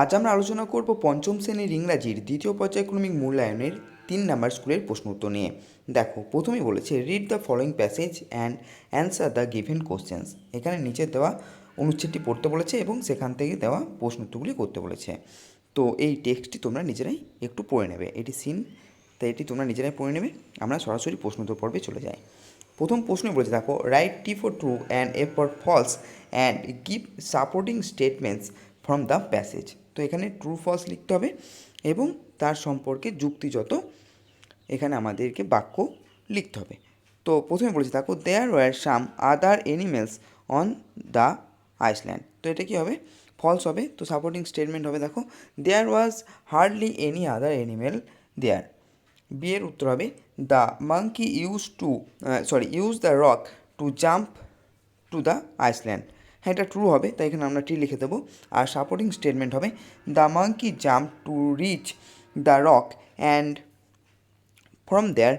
আজ আমরা আলোচনা করব পঞ্চম শ্রেণির ইংরাজির দ্বিতীয় পর্যায়ক্রমিক মূল্যায়নের তিন নাম্বার স্কুলের প্রশ্ন উত্তর নিয়ে। দেখো, প্রথমেই বলেছে read the following passage and answer the given questions এখানে নিচে দেওয়া অনুচ্ছেদটি পড়তে বলেছে এবং সেখান থেকে দেওয়া প্রশ্ন উত্তরগুলি করতে বলেছে। তো এই টেক্সটটি তোমরা নিজেরাই একটু পড়ে নেবে। এটি সিন তাই এটি তোমরা নিজেরাই পড়ে নেবে। আমরা সরাসরি প্রশ্ন উত্তর পর্বে চলে যাই। প্রথম প্রশ্নে বলেছে, দেখো write T for true and F for false and give supporting statements from the passage তো এখানে ট্রু ফলস লিখতে হবে এবং তার সম্পর্কে যুক্তিযত এখানে আমাদেরকে বাক্য লিখতে হবে। তো প্রথমে বলেছি দেখো there were some other animals on the island তো এটা কী হবে? ফলস হবে। তো সাপোর্টিং স্টেটমেন্ট হবে দেখো there was hardly any other animal there বিয়ের উত্তর হবে the monkey use to sorry use the rock to jump to the island হ্যাঁ এটা ট্রু হবে, তাই এখানে আমরা টি লিখে দেবো। আর সাপোর্টিং স্টেটমেন্ট হবে the monkey jump to reach the rock and from there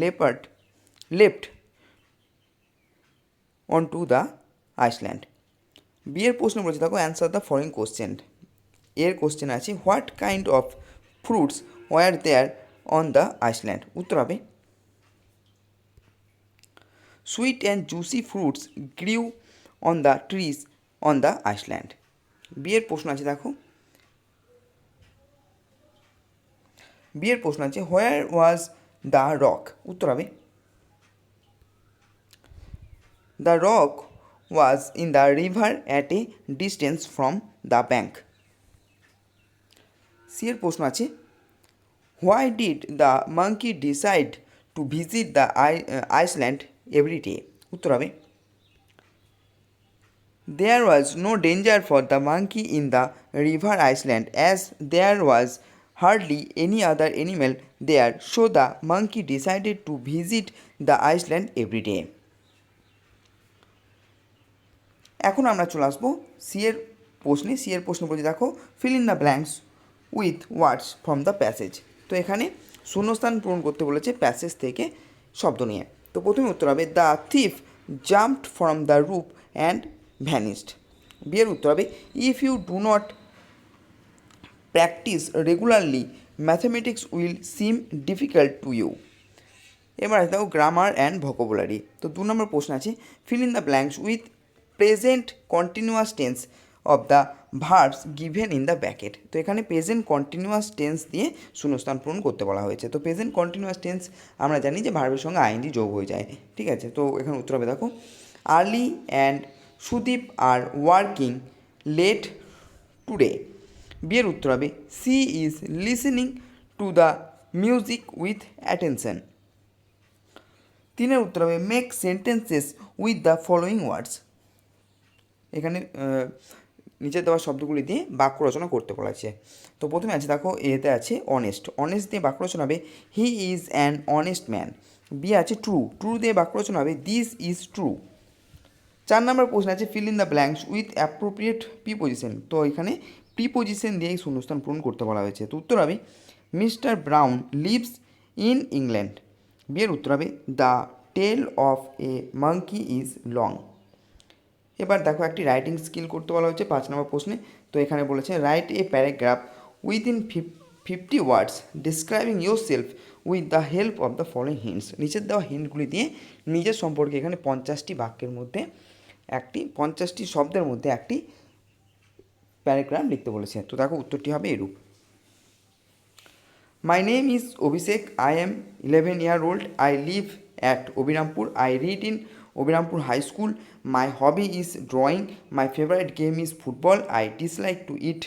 leopard left on to the island বিয়ের প্রশ্ন বলেছে, দেখো অ্যান্সার দ্য ফলোয়িং কোশ্চেন এর কোশ্চেন আছে what kind of fruits were there on the island উত্তর হবে sweet and juicy fruits grew on the trees on the island বিয়ের প্রশ্ন আছে, দেখো। বিয়ের প্রশ্ন আছে হোয়ার ওয়াজ দ্য রক উত্তর হবে the rock was in the river at a distance from the bank C এর প্রশ্ন আছে why did the monkey decide to visit the I island every day উত্তর হবে There was no danger for the monkey in the river Iceland as there was hardly any other animal there, so the monkey decided to visit the Iceland every day. এখন আমরা চলে আসব C এর প্রশ্নে C এর প্রশ্ন বলছে দেখো fill in the blanks with words from the passage তো এখানে শূন্যস্থান পূরণ করতে বলেছে প্যাসেজ থেকে শব্দ নিয়ে তো প্রথমে উত্তর হবে the thief jumped from the roof and vanished বিয়ের উত্তর হবে if you do not practice regularly mathematics will seem difficult to you এবার আছে দেখো গ্রামার অ্যান্ড ভোকাবুলারি তো দু নম্বর প্রশ্ন আছে fill in the blanks with present continuous tense of the verbs given in the bracket তো এখানে প্রেজেন্ট কন্টিনিউয়াস টেন্স দিয়ে শূন্যস্থান পূরণ করতে বলা হয়েছে। তো প্রেজেন্ট কন্টিনিউয়াস টেন্স আমরা জানি যে ভার্বের সঙ্গে আইনজি যোগ হয়ে যায়। ঠিক আছে? তো এখানে উত্তর হবে, দেখো early and Sudip are working late today. বিয়ের উত্তর হবে, she is listening to the music with attention. তিনের উত্তর হবে, make sentences with the following words. এখানে নিচে দেওয়া শব্দগুলি দিয়ে বাক্য রচনা করতে বলা আছে তো প্রথমে আছে, দেখো, এতে আছে অনেস্ট অনেস্ট দিয়ে বাক্য রচনা হবে he is an honest man B আছে ট্রু ট্রু দিয়ে বাক্য রচনা হবে দিস ইজ ট্রু নম্বর প্রশ্ন আছে fill in the blanks with appropriate preposition তো এখানে প্রিপোজিশন দিয়ে শূন্যস্থান পূরণ করতে বলা হয়েছে। তো উত্তর হবে mister Brown lives in England বিয়ের উত্তর হবে the tail of a monkey is long এবার দেখো একটি রাইটিং স্কিল করতে বলা হচ্ছে পাঁচ নম্বর প্রশ্নে। তো এখানে বলেছে write a paragraph with within fifty words describing yourself with the help of the following hints নিচের দেওয়া হিন্টগুলি দিয়ে নিজের সম্পর্কে এখানে পঞ্চাশটি বাক্যের মধ্যে একটি, পঞ্চাশটি শব্দের মধ্যে একটি প্যারাগ্রাফ লিখতে বলেছে তো দেখো উত্তরটি হবে এরূপ। My name is Abhishek I am eleven year old I live at Abirampur I read in Abirampur high school my hobby is drawing my favourite game is football I dislike to eat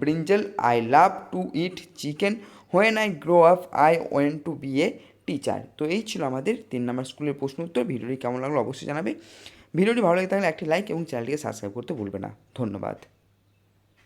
brinjal I love to eat chicken when I grow up I want to be a teacher তো এই ছিল আমাদের তিন নম্বর স্কুলের প্রশ্ন উত্তর। ভিডিওটি কেমন লাগল অবশ্যই জানাবে। ভিডিওটি ভালো লাগে থাকলে একটি লাইক এবং চ্যানেলটিকে সাবস্ক্রাইব করতে ভুলবে না। ধন্যবাদ।